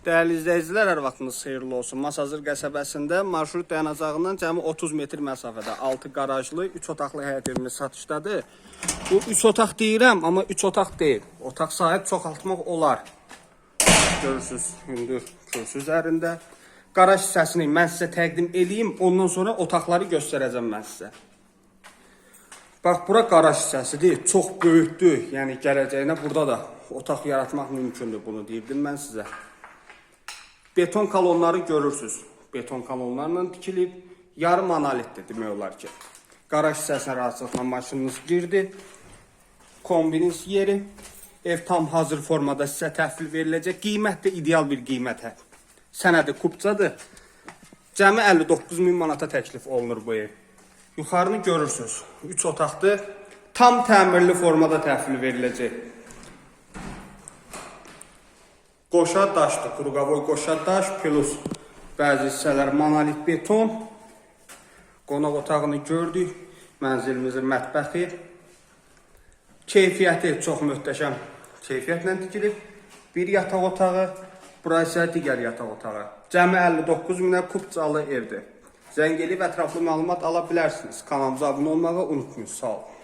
Değerli izləyicilər, hər vaxtınız xeyirli olsun. Masazır qəsəbəsində marşrut dayanacağından cəmi 30 metr məsafədə 6 qarajlı, 3 otaqlı həyət evimiz satışdadır. Bu 3 otaq deyirəm, amma 3 otaq deyil. Otaq sahib çoxaltmaq olar. Görürsüz, hündür kürsü üzərində. Qaraj hissəsini mən sizə təqdim eləyim, ondan sonra otaqları göstərəcəm mən sizə. Bax, bura qaraj hissəsidir, çox böyükdür. Yəni gələcəyinə burada da otaq yaratmaq mümkündür, bunu deyirdim mən sizə. Beton kolonları görürsüz. Beton kolonlarla tikilib, yarım monolitdir demək olar ki. Qaraj hissəsinə rahatlıqla maşınınız girdi. Kombiniz yeri. Ev tam hazır formada sizə təhvil veriləcək. Qiymət də ideal bir qiymətə. Sənədi kupçadır. Cəmi 59 min manata təklif olunur bu ev. Yuxarını görürsüz. 3 otaqdır. Tam təmirli formada təhvil veriləcək. Qoşa daşdır, Qurqavoy qoşa daş plus bəzi hissələr monolit beton. Qonaq otağını gördük. Mənzilimizin mətbəxi. Keyfiyyəti çox möhtəşəm keyfiyyətlə tikilib. Bir yataq otağı, bura isə digər yataq otağı. Cəmi 59 minə kubcalı evdir. Zəng edib ətraflı məlumat ala bilərsiniz. Kanalımıza abunə olmağı unutmayın. Sağ olun.